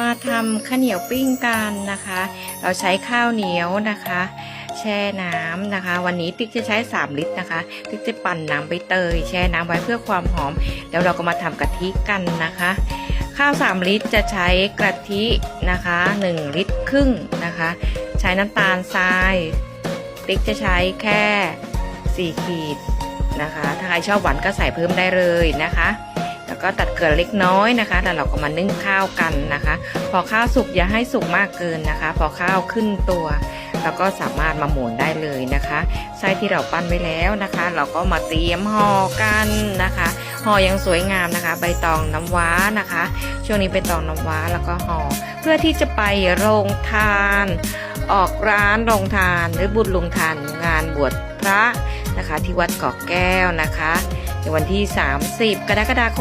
มาทำข้าวเหนียวปิ้งกันนะคะ เราใช้ข้าวเหนียวนะคะ แช่น้ำนะคะ วันนี้ติ๊กจะใช้ 3 ลิตรนะคะ ติ๊กจะปั่นน้ำใบเตย แช่น้ำไว้เพื่อความหอม แล้วเราก็มาทำกะทิกันนะคะ ข้าว 3 ลิตรจะใช้กะทินะคะ 1 ลิตรครึ่งนะคะ ใช้น้ำตาลทราย ติ๊กจะใช้แค่ 4 ขีดนะคะ ถ้าใครชอบหวานก็ใส่เพิ่มได้เลยนะคะ ก็ตัดเกลือเล็กน้อยนะคะ แล้วเราก็มานึ่งข้าวกันนะคะ พอข้าวสุกอย่าให้สุกมากเกินนะคะ พอข้าวขึ้นตัวเราก็สามารถมาหมุนได้เลยนะคะไส้ที่เราปั้นไว้แล้วนะคะ เราก็มาเตรียมห่อกันนะคะห่อยังสวยงามนะคะ ใบตองน้ำว้านะคะ ช่วงนี้ใบตองน้ำว้าแล้วก็ห่อเพื่อที่จะไปโรงทาน ออกร้านโรงทานหรือบุญลงทานงานบวชพระนะคะ ที่วัดเกาะแก้วนะคะในวันที่ 30 กรกฎาคม